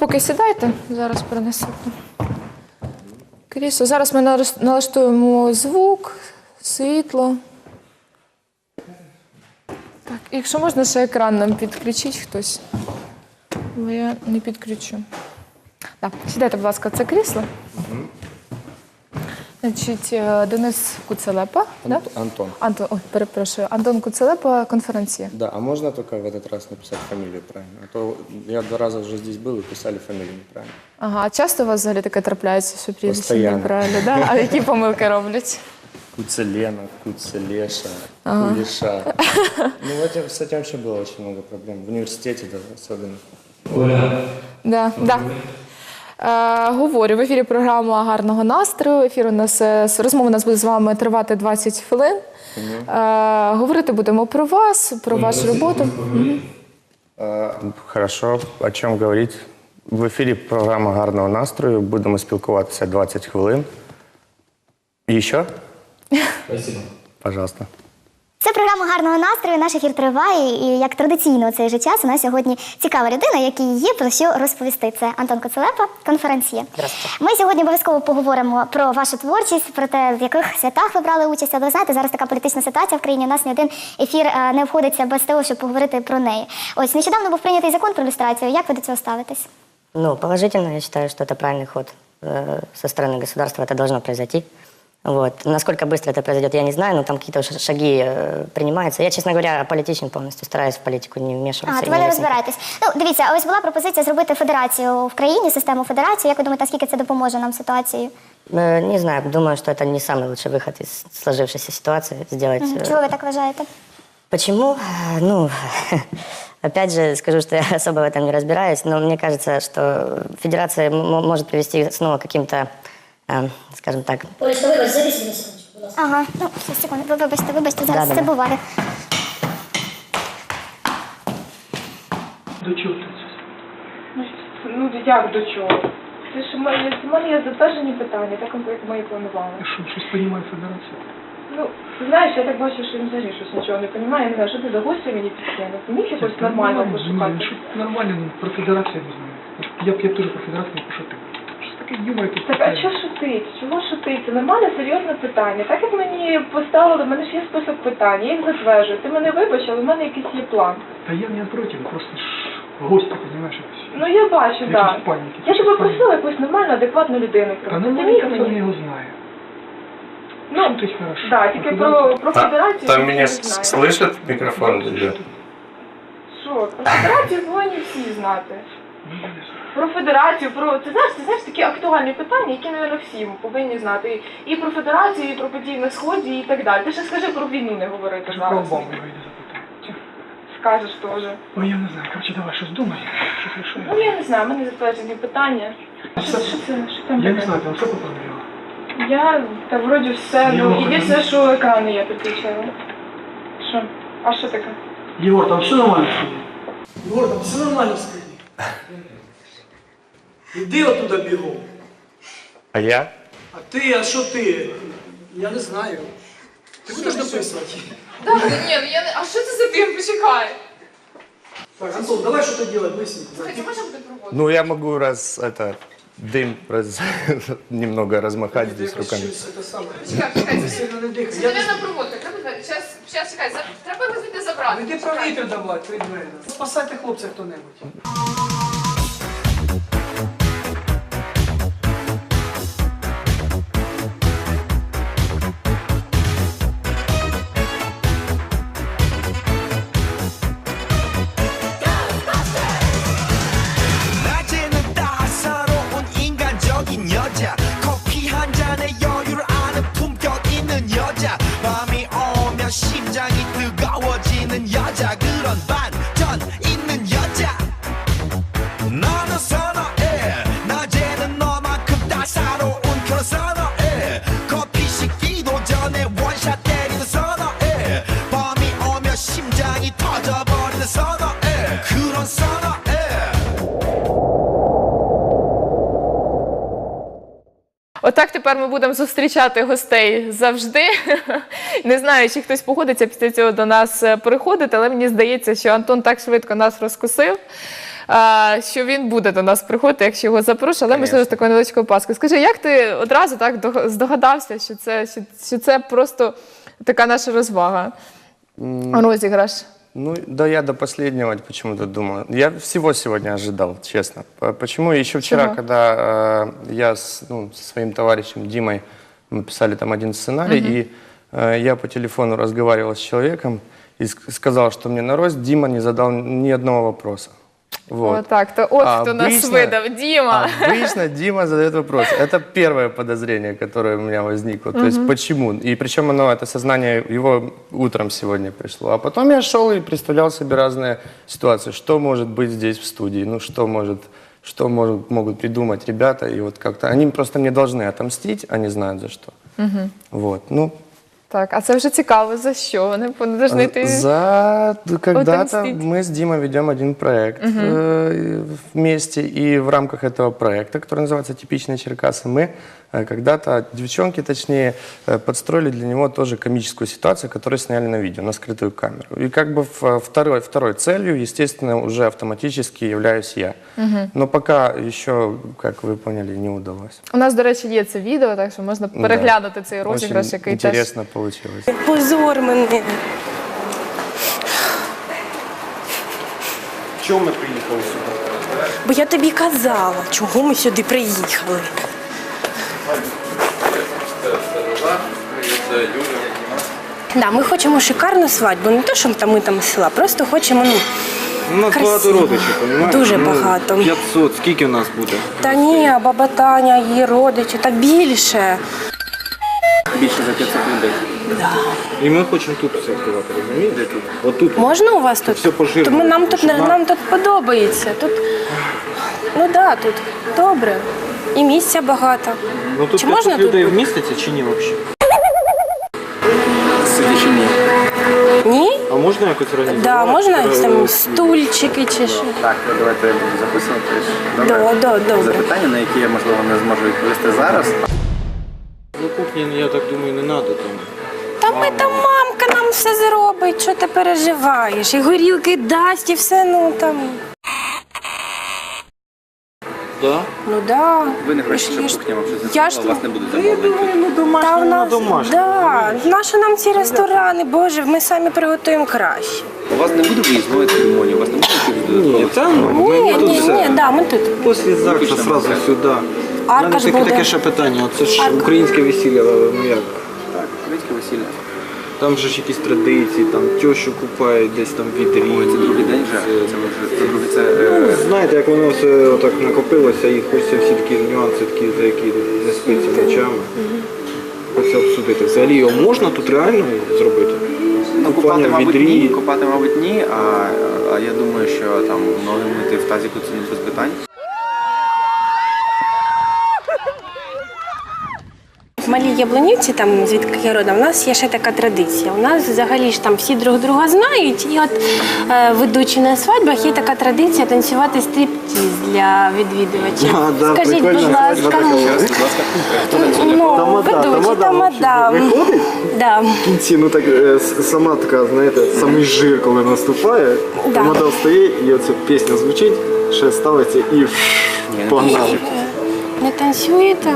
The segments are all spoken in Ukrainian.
поки сідайте, зараз принесу. Крісло. Зараз ми налаштуємо звук, світло. Так, якщо можна, ще екран нам підключить хтось. Бо я не підключу. Так, сідайте, будь ласка, це крісло. Значить, е, Денис Куцелепа. Да? Ант- Антон. Антон, ой, перепрошую, Антон Куцелепа, конференція. Да, а можно только в этот раз написать фамилию правильно? А то я два раза уже здесь был и писали фамилию неправильно. Ага, а часто у вас взагалі таке трапляється, що прізвище Постоянно. неправильно, да? А які помилки роблять? Куцелена, Куцелеша, Кулеша. Ну, в этом- с этим вообще было очень много проблем. В университете даже особенно. Да, да. Е, говорю, в ефірі програма гарного настрою. Ефір у нас е, розмова у нас буде з вами тривати 20 хвилин. Е, говорити будемо про вас, про вашу роботу. Хорошо, о чому говорити? В ефірі програма гарного настрою. Будемо спілкуватися 20 хвилин. І що? Спасибо. Пожалуйста. Це програма гарного настрою. Наш ефір триває. І як традиційно у цей же час у нас сьогодні цікава людина, якій є про що розповісти. Це Антон Коцелепа, конференція. Ми сьогодні обов'язково поговоримо про вашу творчість, про те, в яких святах ви брали участь. Але ви знаєте, зараз така політична ситуація в країні. У нас ні один ефір е, не обходиться без того, щоб поговорити про неї. Ось нещодавно був прийнятий закон про люстрацію. Як ви до цього ставитесь? Ну, положительно, я считаю, что это правильный ход э, со стороны государства, это должно произойти. Вот. Насколько быстро это произойдет, я не знаю, но там какие-то ш- шаги э, принимаются. Я, честно говоря, политичен полностью, стараюсь в политику не вмешиваться. А, и то ви не лезть. розбираєтесь. Ну, дивіться, ось була пропозиція зробити федерацію в країні, систему федерації. Як ви думаєте, наскільки це допоможе нам ситуації? Э, Не знаю, думаю, что это не самый лучший выход из сложившейся ситуации. Сделать. э, Чого ви так вважаєте? Почему? Э, Ну, опять же, скажу, что я особо в этом не разбираюсь, но мне кажется, что федерация м- м- может привести снова к каким-то, скажем так, Олечка, вибач, завісь мене секундочку, будь ласка. Ага, ну все, секунду, ви вибачте, вибачте, зараз Да-да-да. це буває. До чого ти це? Ну, Ну, як до чого? Це ж моє, в мене є затверджені питання, так як ми і планували. Що, щось розуміє федерація? Ну, ти знаєш, я так бачу, що він взагалі щось нічого не розуміє. Я не знаю, що ти за гостя мені підкинув. Міг якось нормально пошукати? Що нормально, ну, про федерацію не знаю. Я б я б теж про федерацію не пошутив. Таке. Так, а що шутить? Чого шутить? Це нормальне, серйозне питання. Так як мені поставили, в мене ж є список питань, я їх затверджую. Ти мене вибач, але в мене якийсь є план. Та я не проти, просто ж гості, розумієш, якось. Ну я бачу, Якісь так. паніки, Я тебе якісь просила якусь нормальну, адекватну людину. Та. Ти ну міг хто мені? його знає. Ну, Шутить хорошо. да, тільки про, про федерацію. Там меня не с- знаю. слышит микрофон? Про федерацію повинні всі знати. Ну. Про федерацію, про ти знаєш, ти знаєш такі актуальні питання, які, мабуть, всі повинні знати. І про федерацію, і про події на сході, і так далі. Ти ще скажи про війну не говорити про зараз. Обаму його йде запитати. Скажеш теж. Ой, я не знаю. Короче, давай щось думай. Щось Ну я не знаю, в мене затверджені питання. Що, що це? Що там? Я не знаю, там все поправляла. Я та вроді все, ну єдине, що екрани я підключила. Що? А що таке? Егор, там все нормально? Егор, там все нормально Києві? Іди оттуда бігом. А я? А ти, а що ти? Я не знаю. Ти будеш написувати? Так, ні, ну я не. А що це за бім? Почекай. Так, Антон, давай що-то делать быстренько. Хоча може буде проводити? Ну, я могу раз это дым раз, немного размахать здесь руками. Это самое. Чекай, чекай, це Сильно не дихай. Це, Я не мабуть, проводка. Треба зараз, зараз, чекай, за- треба його звідти забрати. Ну йди про вітер давай, твої двері. Спасайте хлопця хто-небудь. Тепер ми будемо зустрічати гостей завжди. Не знаю, чи хтось погодиться після цього до нас е, приходити, але мені здається, що Антон так швидко нас розкусив. що він буде до нас приходити, якщо його запрошу, але можливо з такою невеличкою паскою. Скажи, як ти одразу так здогадався, що це, що, що це просто така наша розвага? Розіграш. Ну, да я до последнего почему-то думал. Я всего сегодня ожидал, честно. П- Почему? Еще вчера, Чего? когда э, я с, ну, со своим товарищем Димой, мы писали там один сценарий, и э, я по телефону разговаривал с человеком и ск- сказал, что мне на рост Дима не задал ни одного вопроса. Вот. Отак, то от А нас обычно- видав, Діма. Обычно Дима задает вопрос. Это первое подозрение, которое у меня возникло. То есть почему? И причем оно, это сознание его утром сегодня пришло. А потом я шел и представлял себе разные ситуации. Что может быть здесь в студии? Ну, что может что может, могут придумать ребята, и вот как-то они просто мне должны отомстить, они знают за что. Вот, ну, Так, а це вже цікаво, за що? Вони повинні йти. за когда-то Отомстить. мы с Димой ведем один проект э, вместе, и в рамках этого проекта, который называется «Типичные Черкасы», мы э, когда-то, девчонки точнее, э, подстроили для него тоже комическую ситуацию, которую сняли на видео, на скрытую камеру. И как бы в- второй, второй целью, естественно, уже автоматически являюсь я. Но пока еще, как вы поняли, не удалось. У нас, до речі, є це відео, так що можна Да. переглянути цей розіграш, Очень який теж. интересно получилось. Позор мене. Чому ми приїхали сюди? Бо я тобі казала, чого ми сюди приїхали. Да, ми хочемо шикарну свадьбу, не те, що там ми там з села, просто хочемо, ну, У нас Красиво. багато родичів, розумієш? Дуже багато. 500, скільки у нас буде? та ні, баба Таня, її родичі, та більше. Більше за 500 людей. І ми хочемо тут все відкривати, розумієте? Тут. Отут. Можна у вас тут? Все пожирно. То ми, нам, тут, не- нам тут подобається. Тут, ну так, да, тут добре. І місця багато. Ну тут Чи можна тут людей бути? вміститься чи ні взагалі? Сидячи ні. Ні? А можна якось організувати? Да, можна Е, там стульчики чи що? Так, давайте я буду записувати. Да, да, добре. Запитання, на які я можливо не зможу відповісти зараз. Ну кухні, я так думаю, не треба там. Та ми там мамка нам все зробить, що ти переживаєш? І горілки дасть, і все, ну там. Да? Ну да. Ви не Я хочете, щоб кухня вам щось я ж- запитала, у вас не буде замовлень. ну Та в домашнє, ну нас, домашнє. да. Наші нам ці ресторани, боже, ми самі приготуємо краще. У вас не буде виїзної церемонії, у вас не буде якихось Ні, додаткових та ну, Ні, тут ні, ні, да, ми тут. Після ЗАГСа Виключно сразу сюди. У Арка мене ж таке, буде. таке ще питання. Це ж Арка. українське весілля, ну як? Так, весілля. Там же ж якісь традиції, там тещу купають десь там в відрі. Ой, це другий день вже. Це вже це другий це. Ну, е, знаєте, як воно все отак накопилося і хочеться всі такі нюанси, такі, за які не спиться ночами. Хочеться обсудити. Взагалі його можна тут реально зробити? Ну, купати, Купання в мабуть, відрі. ні, купати, мабуть, ні, а, а я думаю, що там ноги мити в тазіку це не без питань. Малій Яблонівці, там звідки я родом, у нас є ще така традиція. У нас взагалі ж там всі друг друга знають, і от е, ведучи на свадьбах є така традиція танцювати стриптіз для відвідувачів. А, да, Скажіть, будь ласка, ну, Тамада, ведучий тамада тамада. виходить? Да. В кінці, ну так е, с- сама така, знаєте, самий жир, коли наступає, Да. мода встає, і оця пісня звучить, ще ставиться і погнали. Не танцюєте?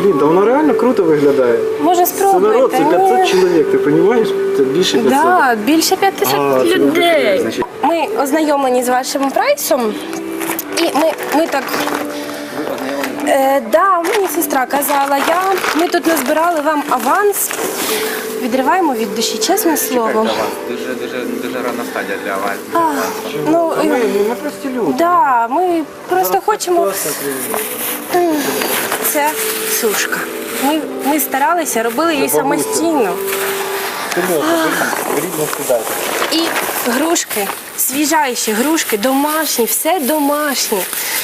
Блін, да воно реально круто виглядає. Може Це народ, спробуйте? це 500 чоловік, ти розумієш? Це більше 500. Да, більше 500 А, це людей. Значить- Ми ознайомлені з вашим прайсом, і ми, ми так. Е, да, мені сестра казала, я, ми тут назбирали вам аванс. Відриваємо від душі, чесне слово. Дуже, дуже, дуже рана стадія для вас. А, ну, Ми, е, ми прості люди. да, ми просто хочемо. Класно, Це сушка. Ми, ми старалися, робили її самостійно. І грушки, свіжайші грушки, домашні, все домашнє.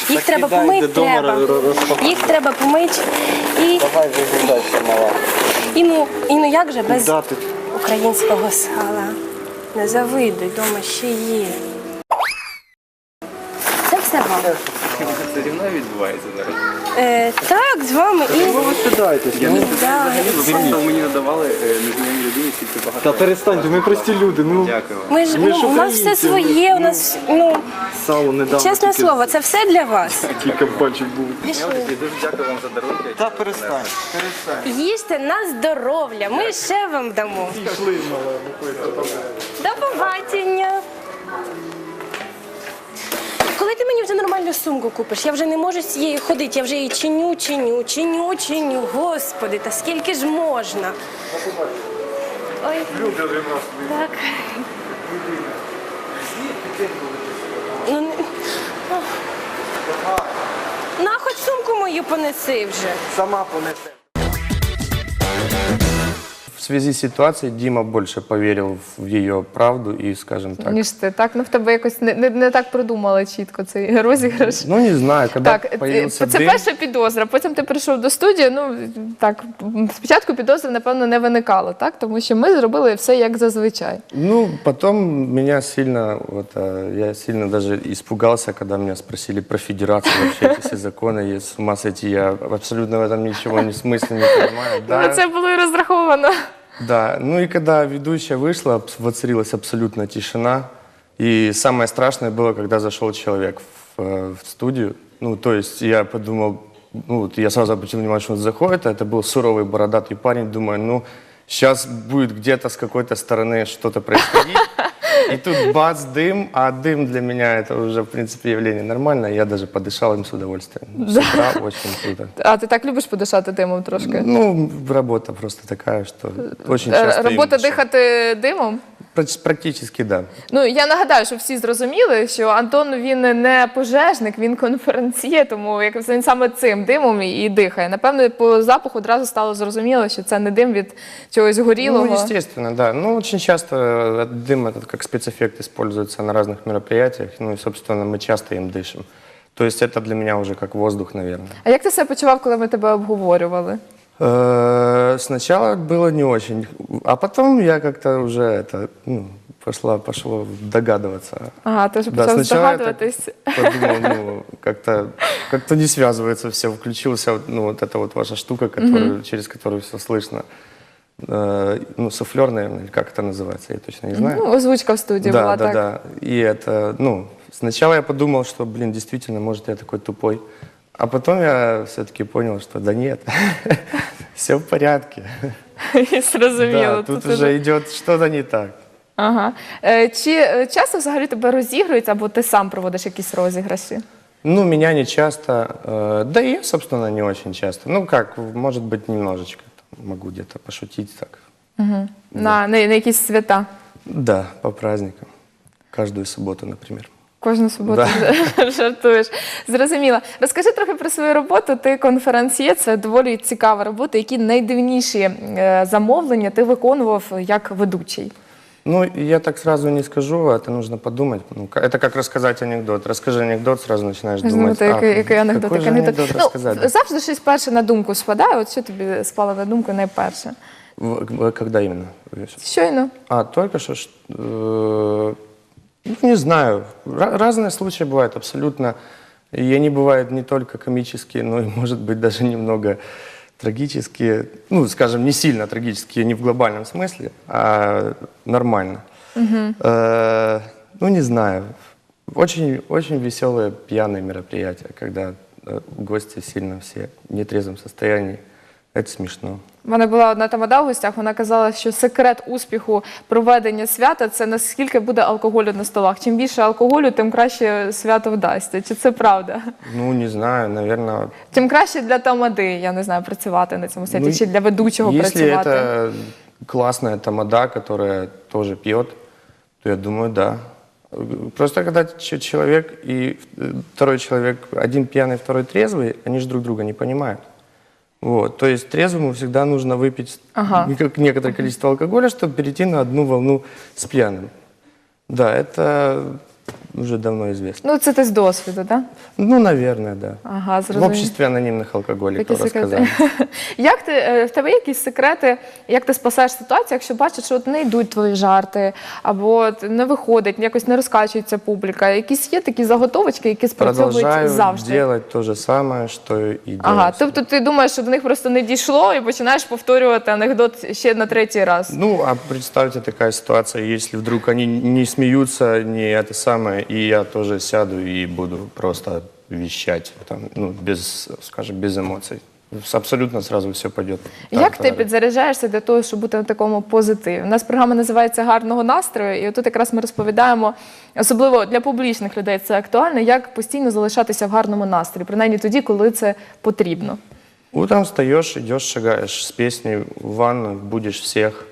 Їх треба помити, треба. Їх треба помити. І, Давай мала. і, ну, і ну як же без Дати. українського сала? Не завидуй, дома ще є. Це Це вам. Це зі мною відбувається зараз. Е, так, з вами і. Ви стидаєтесь. Я не ну. Да, Ви мені- мені надавали е, незнайомі людині стільки багато. Та перестаньте, ми прості люди. Ну, Дякую вам. Ми ж Ми ж ну, у нас все українці, своє, у нас ну сало недавно. чесне тільки слово, це все для вас. Такий кабанчик був. Я дуже дякую вам за дарунки. Та перестань, перестань. Їжте на здоров'я, ми ще вам дамо. Пішли, мала, ну, До побачення. Коли ти мені вже нормальну сумку купиш, я вже не можу з цією ходити, я вже її чиню, чиню, чиню, чиню. Господи, та скільки ж можна? Ой. Так. Ну, не... На, хоч сумку мою понеси вже. Сама понесе В связи с ситуацией Дима больше поверил в ее правду и, скажем так, Ніж ти. Так, ну в тебе якось не, не, не так продумали чітко цей розіграш. ну не знаю, когда Так, появился це дым, перша підозра. Потім ти прийшов до студії. Ну так спочатку підозри, напевно, не виникало, так тому що ми зробили все як зазвичай. Ну, потом меня сильно, вот, а, я сильно даже испугался, когда меня спросили про федерацию, вообще эти все законы, я с ума сойти, я абсолютно в этом ничего не смысле не понимаю. На Да, це було і розраховано. да. Ну и когда ведущая вышла, абс- воцарилась абсолютно тишина. И самое страшное было, когда зашел человек в, э, в студию. Ну, то есть я подумал, ну, вот я сразу обратил внимание, что он заходит, а это был суровый бородатый парень. Думаю, ну, сейчас будет где-то с какой-то стороны что-то происходить. И тут бац, дым, а дым для меня это уже, в принципе, явление нормальное. Я даже подышал им с удовольствием. С утра очень круто. А ти так любиш подишати димом трошки? Ну, работа просто такая, что очень Е, часто... им Робота дышу. дихати димом? Праc- Практически, да. Ну я нагадаю, що всі зрозуміли, що Антон він не пожежник, він конференціє, тому як він саме цим димом і, і дихає. Напевно, по запаху одразу стало зрозуміло, що це не дим від чогось горілого. Ну, естественно, да. Ну, очень часто э, дым этот как спецэффект используется на разных мероприятиях. Ну и, собственно, мы часто им дышим. То есть это для меня уже как воздух, наверное. А як ти себе почував, коли ми тебе обговорювали? Э, Сначала было не очень, а потом я как-то уже это, ну, пошла, пошло догадываться. Ага, ти вже Да, сначала здогадуватись. подумал, ну, как-то как не связывается все, включился, ну, вот эта вот ваша штука, которую, через которую все слышно. Э, ну, суфлер, наверное, или как это называется, я точно не знаю. Ну, озвучка в студії да, була да, так. да. И это, ну, сначала я подумал, что, блин, действительно, может, я такой тупой. А потом я все-таки понял, что да нет, все в порядке. І Зрозуміло. Да, тут уже идет что-то не так. Ага. Е, Чи е, часто взагалі тебе розігрують, або ти сам проводиш якісь розіграші? Ну, меня не часто, э, да и я, собственно, не очень часто. Ну, как, может быть, немножечко там, могу где-то пошутить так. На, на, на якісь свята? Да, по праздникам. Каждую субботу, например. Кожну суботу жартуєш. Зрозуміло. Розкажи трохи про свою роботу. Ти конференціє, це доволі цікава робота. Які найдивніші е, замовлення ти виконував як ведучий? Ну, я так сразу не скажу, это нужно подумать. Ну, ка- это как рассказать анекдот. Расскажи анекдот, сразу начинаешь думать, Знаєте, який, а, який анекдот, какой який же анекдот. анекдот Ну, рассказать? завжди щось перше на думку спадає. От що тобі спало на думку найперше? В- в- Когда именно? Щойно. А, только что, ш- э, ну, не знаю, Ра- разные случаи бывают абсолютно. И они бывают не только комические, но и, может быть, даже немного трагические. Ну, скажем, не сильно трагические, не в глобальном смысле, а нормально. Э, ну, не знаю. Очень, очень веселые пьяные мероприятия, когда э, гости сильно все в нетрезвом состоянии. Это смешно. У мене була одна тамада в гостях, вона казала, що секрет успіху проведення свята це наскільки буде алкоголю на столах. Чим більше алкоголю, тим краще свято вдасться. Чи це правда? Ну, не знаю, наверное, Тим краще для тамади, я не знаю, працювати на цьому святі, Ну, чи для ведучого Если працювати. это классная тамада, которая тоже пьет, то я думаю, да. Просто когда ч- человек и э, второй человек, один пьяный, второй трезвый, они же друг друга не понимают. Вот. То есть трезвому всегда нужно выпить Ага. как некоторое количество алкоголя, чтобы перейти на одну волну с пьяным. Да, это уже давно известно. Ну, це ти з досвіду, так? Ну, наверное, да. Ага, В зрозуміло. обществе анонимных алкоголиков Такі секрети. рассказали. Як ти е, в тебе є якісь секрети, як ти спасаєш ситуацію, якщо бачиш, що от не йдуть твої жарти, або от не виходить, якось не розкачується публіка? Якісь є такі заготовочки, які спрацьовують Продолжаю завжди? делать то же самое, что и делал. Ага, тобто ти думаєш, що до них просто не дійшло, і починаєш повторювати анекдот ще на третій раз. Ну, а представьте такая ситуация, если вдруг они не смеются, не это самое, и я тоже сяду и буду просто вещать, там, ну, без, скажем, без эмоций. Абсолютно сразу все пойдет. Як ти підзаряджаєшся для того, щоб бути на такому позитиві? У нас програма називається Гарного настрою, і тут якраз ми розповідаємо, особливо для публічних людей це актуально, як постійно залишатися в гарному настрої, принаймні тоді, коли це потрібно. Утром встаешь, идешь, шагаешь с песней в ванну, будешь всех.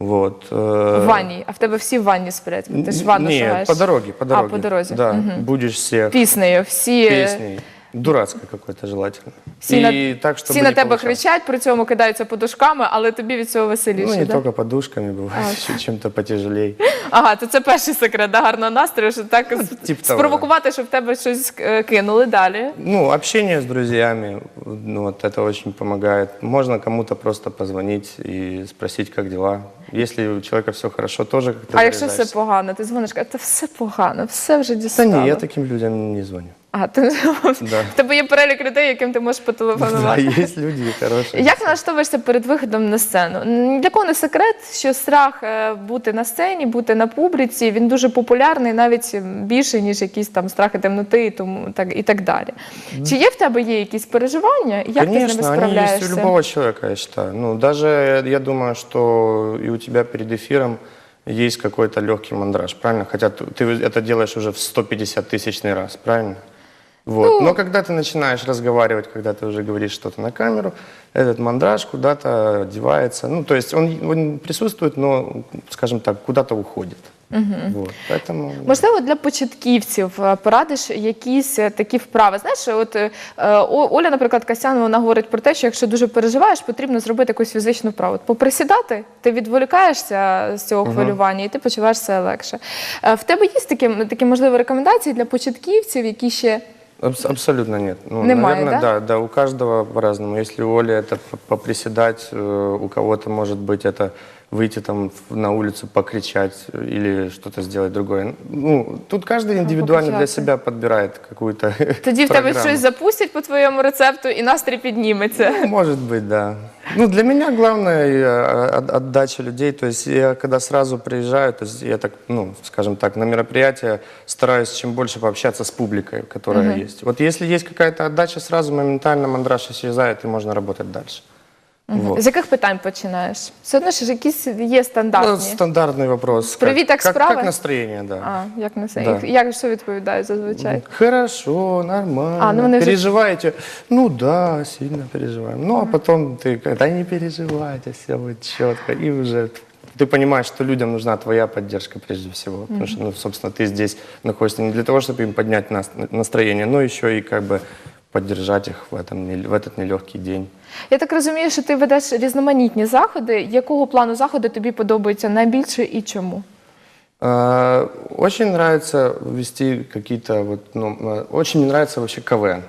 Вот. э, В ванні, а в тебе всі в ванні сплять. Ти ж в ванну шагаєш. по дороге, по дорозі. А, по дорозі. Да, будешь всех Піснею, всі, песней. Дурацкой какой-то желательно. всі, и на, так, чтобы всі на не тебе повышалось. кричать, при цьому кидаються подушками, але тобі від цього веселіше. Ну, не да? только подушками, бывает еще чем-то потяжелее. Ага, то це перший секрет да, гарного настрою, що так с- тип того, спровокувати, щоб в тебе щось е, кинули далі. Ну, общение с друзьями, ну, вот это очень помогает. Можно кому-то просто позвонить и спросить, как дела. Если у человека все хорошо, тоже как-то А якщо все заряжаешься. погано, ти дзвониш, кажеш, та все погано, все вже Да дістало. не, я таким людям не звоню. А, ти... Да. в тебе є перелік людей, яким ти можеш Да, потелефонувати. есть люди хорошие. Як налаштовуєшся перед виходом на сцену? Ні Для кого не секрет, що страх е, бути на сцені, бути на публіці, він дуже популярний, навіть більше, ніж якісь там страхи темноти і тому так і так далі. Чи є в тебе є якісь переживання? Як ти з ними Конечно, они есть справляєшся? у любого человека, я считаю. Ну, даже я думаю, что и у тебя перед эфиром есть какой-то легкий мандраж, правильно? Хотя ты ты это делаешь уже в 150 тысячный раз, правильно? Вот. Ну. Но когда ты начинаешь разговаривать, когда ты уже говоришь что-то на камеру, этот мандраж куда-то девается. Ну, то есть он, он присутствует, но, скажем так, куда-то уходит. Вот. Поэтому... Можливо, для початківців е, порадиш якісь е, такі вправи. Знаєш, от е, О- Оля, наприклад, Касянова, вона говорить про те, що якщо дуже переживаєш, потрібно зробити якусь фізичну вправу. От Поприсідати, ти відволікаєшся з цього хвилювання, і ти почуваєшся легше. Е, В тебе є такі, такі можливі рекомендації для початківців, які ще Абс- абсолютно нет. Ну, Немає, наверное, да? да? да, у каждого по-разному. Если у Оли это п- поприседать, э, у кого-то может быть это выйти там в- на улицу покричать э, или что-то сделать другое. Ну, тут каждый индивидуально для покричати. себя подбирает какую-то тоді в тебе программу. щось запустять по твоєму рецепту, і настрій підніметься. Ну, Может быть, да. Ну, для меня главное э, от- отдача людей. То есть я когда сразу приезжаю, то есть я так, ну, скажем так, на мероприятие стараюсь чем больше пообщаться с публикой, которая есть. Вот если есть какая-то отдача, сразу моментально мандраж исчезает, и можно работать дальше. Вот. З яких питань починаєш? Все одно ж якісь є Ну, стандартні. стандартный вопрос. Привет, как как, справа? как настроение, да. А, як на це? Да. Як що відповідають зазвичай? Хорошо, нормально. А, ну, вони вже- Переживаете? Ну да, сильно переживаем. Ну а потом ты, да не переживайте, все будет четко. И уже ты понимаешь, что людям нужна твоя поддержка прежде всего. Потому что, ну, собственно, ты здесь находишься не для того, чтобы им поднять нас- настроение, но еще и как бы поддержать их в, этом, не- в этот нелегкий день. Я так розумію, що ти ведеш різноманітні заходи. Якого плану заходи тобі подобаються найбільше і чому? А, Очень нравится вести какие-то вот, ну, э, очень мне нравится вообще КВН.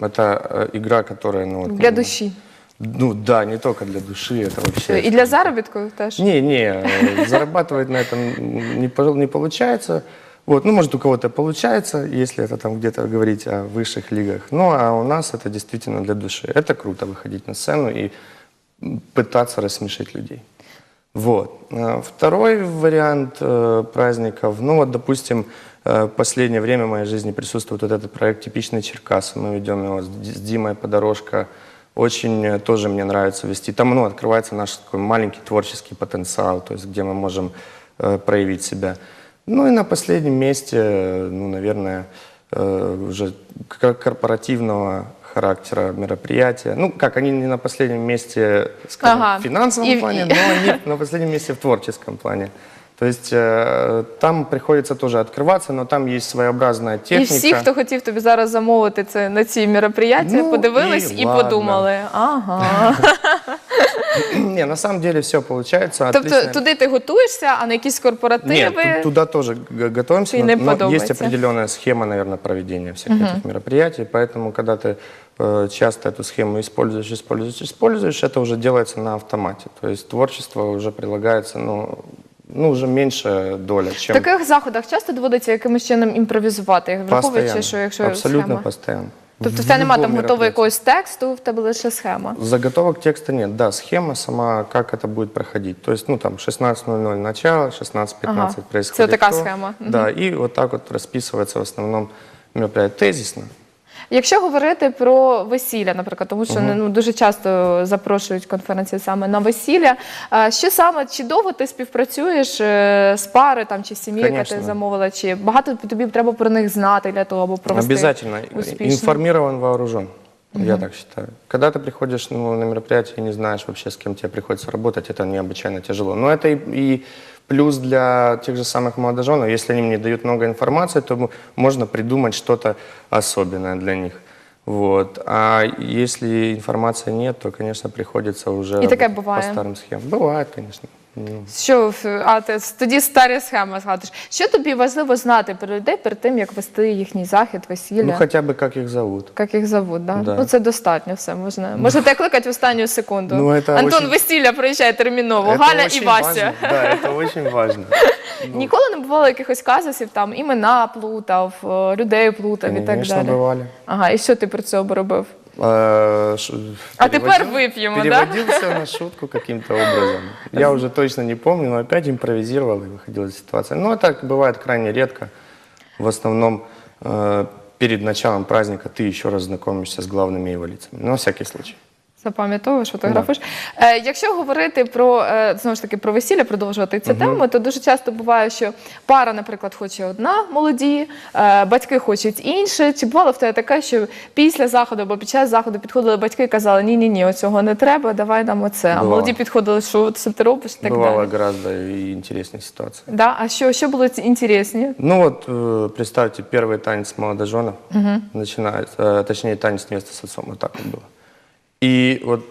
Это э, игра, которая, ну, вот, Для ну, душі. Ну да, не только для души, это вообще. І для заробітку теж? Не, не, э, зарабатывать на этом не, пожал- не получается. Вот, ну, может, у кого-то получается, если это там где-то говорить о высших лигах. Ну, а у нас это действительно для души. Это круто выходить на сцену и пытаться рассмешить людей. Вот. А Второй вариант э, праздников, ну вот, допустим, э, последнее время в моей жизни присутствует вот этот проект «Типичный Черкас». Мы ведем его с с Димой Подорожко. Очень э, тоже мне нравится вести. Там ну, открывается наш такой маленький творческий потенциал, то есть где мы можем э, проявить себя. Ну и на последнем месте, э, ну, наверное, э, уже к- корпоративного характера мероприятия. Ну, как, они не на последнем месте, скажем, Ага. в финансовом И- плане, и- но они на последнем месте в творческом плане. То есть э, там приходится тоже открываться, но там есть своеобразная І техника. всі, хто хотів тобі зараз замовити це на ці мероприятия, Ну, подивились і і, ладно. подумали, ага. Не, на самом деле все получается. Тобто отлично. туди ти готуєшся, а на якісь корпоративи. Нет, ту- туда тоже г- готовимся, Ты но, не но есть подумайте. определенная схема, наверное, проведения всех этих мероприятий, поэтому, когда ты э, часто эту схему используешь, используешь, используешь, это уже делается на автомате, то есть творчество уже прилагается, ну, ну уже меньше доля, В чем таких заходах часто доводиться якимось чином імпровізувати, враховуючи, постоянно, що якщо абсолютно схема. постоянно. Тобто в В тебе немає там любом готового мероприятии. якогось тексту, в тебе лише схема. Заготовок текста нет, да, схема сама, как это будет проходить. То есть, ну, там, 16.00 начало, 16.15 Ага. происходит Это такая то. схема. Мгм. Да, и вот так вот расписывается в основном мероприятие тезисно. Якщо говорити про весілля, наприклад, тому що ну, дуже часто запрошують конференції саме на весілля. е, Що саме, чи довго ти співпрацюєш е, з пари там, чи з сім'єю, яка ти Конечно. замовила, чи багато тобі треба про них знати для того, аби провести Обязательно. успішно? Информирован, вооружен. Я так считаю. Когда ты приходишь ну, на мероприятие и не знаешь вообще, с кем тебе приходится работать, это необычайно тяжело. Но это и, и плюс для тех же самых молодоженов. Если они мне дают много информации, то можно придумать что-то особенное для них. Вот. А если информации нет, то, конечно, приходится уже И такая бывает. по старым схемам. Бывает, конечно. Ну, Що в- а ти тоді старі схеми згадуєш? Що тобі важливо знати про людей перед тим, як вести їхній захід, весілля? ну, хотя бы как их зовут. Як їх зовуть, да? Да. Ну це достатньо все. Можна. Можна тебе кликати в останню секунду. Ну, это Антон, очень- весілля приїжджає терміново. Это Галя і очень Вася. важно. Да, это очень важно. Ніколи не бувало якихось казусів, там імена плутав, е, людей плутав і так Конечно, далі. бывали. Ага, і що ти при цьому робив? Э, А теперь выпьем, да? Переводился на шутку каким-то образом. Я уже точно не помню, но опять импровизировал и выходил из ситуации. Но это бывает крайне редко. В основном э, перед началом праздника ты еще раз знакомишься с главными его лицами. На всякий случай. Запам'ятовуєш, фотографуєш. Е, якщо говорити про е, знову ж таки про весілля, продовжувати цю тему, то дуже часто буває, що пара, наприклад, хоче одна молоді, е, батьки хочуть інше. Чи бувало в тебе таке, що після заходу або під час заходу підходили батьки і казали, ні, ні, ні, оцього не треба, давай нам оце. А Бувало. молоді підходили, що це ти робиш і так Бывало далі. гораздо и интереснее ситуация. Да? А що, що було ці- інтересні? Ну вот, э, представьте, первый танец молодожена начинается, э, точнее, танец невесты с отцом, вот так вот было. И вот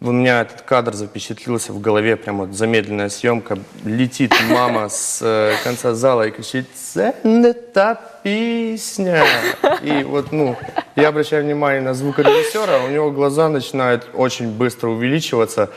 у меня этот кадр запечатлился в голове, прям вот замедленная съемка, летит мама с э, конца зала и кричит «Це не та песня!» И вот, ну, я обращаю внимание на звукорежиссера, у него глаза начинают очень быстро увеличиваться.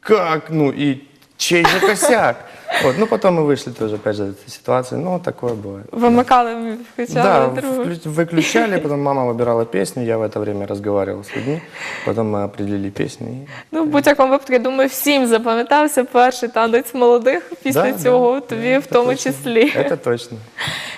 Как? Ну и чей же косяк? Вот, ну потом мы вышли тоже, опять же, из этой ситуации. Ну, такое бывает. Вимикали, Да, включали другу. вклю- выключали, потом мама выбирала песню, я в это время разговаривал с людьми, потом мы определили песню. и- Ну, в будь-якому випадку, я думаю, всім запам'ятався перший танець молодих після Да, да, цього, да, тобі это в тому точно. числі. Это точно.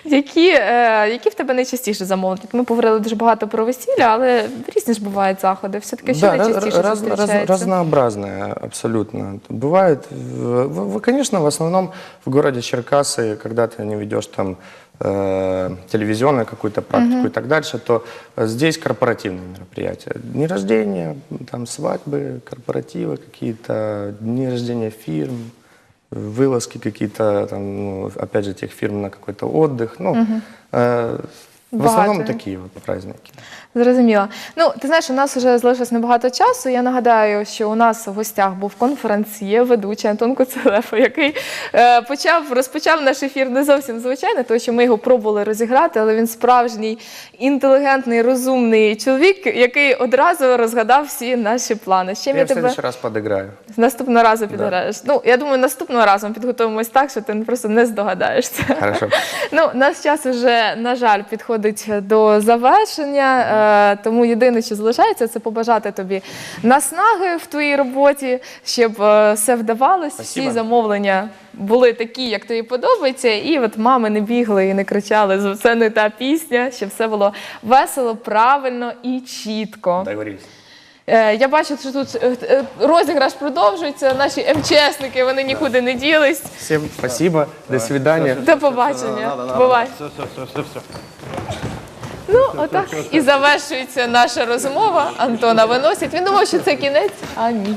Які, е, які в тебе найчастіше замовлення? Ми говорили дуже багато про весілля, але різні ж бувають заходи. Все-таки що Да, раз- найчастіше раз- раз- зустрічається? разнообразное абсолютно. Бывает, в- в- конечно, в основном в городе Черкасы, когда ты не ведешь там э, телевизионную какую-то практику и так дальше, то здесь корпоративные мероприятия. Дни рождения, там свадьбы, корпоративы какие-то, дни рождения фирм, вылазки какие-то, там, ну, опять же, тех фирм на какой-то отдых. Ну, э, в основном такие вот праздники. Зрозуміло. Ну, ти знаєш, у нас вже залишилось небагато часу. Я нагадаю, що у нас в гостях був конференціє, ведучий Антон Коцелефо, який е, почав розпочав наш ефір не зовсім звичайно, тому що ми його пробували розіграти, але він справжній інтелігентний, розумний чоловік, який одразу розгадав всі наші плани. Чим Я в тебе раз подыграю. наступного разу підграєш. Ну, я думаю, наступного разу ми підготуємось так, що ти просто не здогадаєшся. Хорошо. Ну, наш час вже, на жаль, підходить до завершення. Е, Тому єдине, що залишається, це побажати тобі наснаги в твоїй роботі, щоб е, все вдавалось, всі замовлення були такі, як тобі подобається, і от мами не бігли і не кричали, це не та пісня, щоб все було весело, правильно і чітко. Договорились. Е, Я бачу, що тут е, е, розіграш продовжується. Наші МЧСники вони нікуди не ділись. Всем спасибо, до свидания. До побачення. Бувай. Все, все, все, все, все. Ну, отак і завершується наша розмова. Антона виносять. Він думав, що це кінець, а ні.